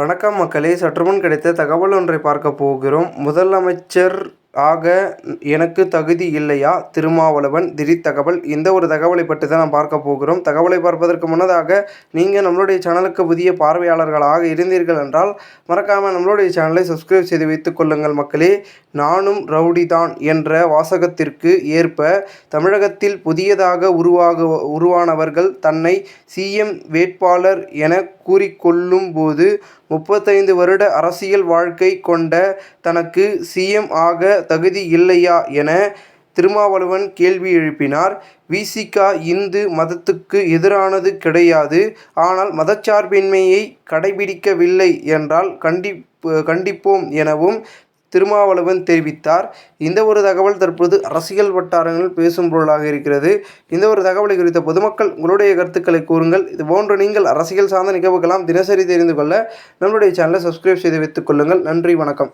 வணக்கம் மக்களே சற்றுமுன் கிடைத்த தகவல் ஒன்றை பார்க்க போகிறோம். முதலமைச்சர் ஆக எனக்கு தகுதி இல்லையா? திருமாவளவன் திடீர் தகவல் இந்த ஒரு தகவலை பற்றி தான் நாம் பார்க்க போகிறோம். தகவலை பார்ப்பதற்கு முன்னதாக நீங்கள் நம்மளுடைய சேனலுக்கு புதிய பார்வையாளர்களாக இருந்தீர்கள் என்றால் மறக்காமல் நம்மளுடைய சேனலை சப்ஸ்கிரைப் செய்து வைத்துக் கொள்ளுங்கள் மக்களே. நானும் ரவுடி தான் என்ற வாசகத்திற்கு ஏற்ப தமிழகத்தில் புதியதாக உருவாக உருவானவர்கள் தன்னை சிஎம் வேட்பாளர் என கூறிக்கொள்ளும் போது முப்பத்தைந்து வருட அரசியல் வாழ்க்கை கொண்ட தனக்கு சிஎம் ஆக தகுதி இல்லையா என திருமாவளவன் கேள்வி எழுப்பினார். விசிகா இந்து மதத்துக்கு எதிரானது கிடையாது. ஆனால் மதச்சார்பின்மையை கடைபிடிக்கவில்லை என்றால் கண்டிப் கண்டிப்போம் எனவும் திருமாவளவன் தெரிவித்தார். இந்த ஒரு தகவல் தற்போது அரசியல் வட்டாரங்கள் பேசும் பொருளாக இருக்கிறது. இந்த ஒரு தகவலை குறித்த பொதுமக்கள் உங்களுடைய கருத்துக்களை கூறுங்கள். இது போன்று நீங்கள் அரசியல் சார்ந்த நிகழ்வுகளாம் தினசரி தெரிந்து கொள்ள நம்மளுடைய சேனலை சப்ஸ்கிரைப் செய்து வைத்துக் கொள்ளுங்கள். நன்றி வணக்கம்.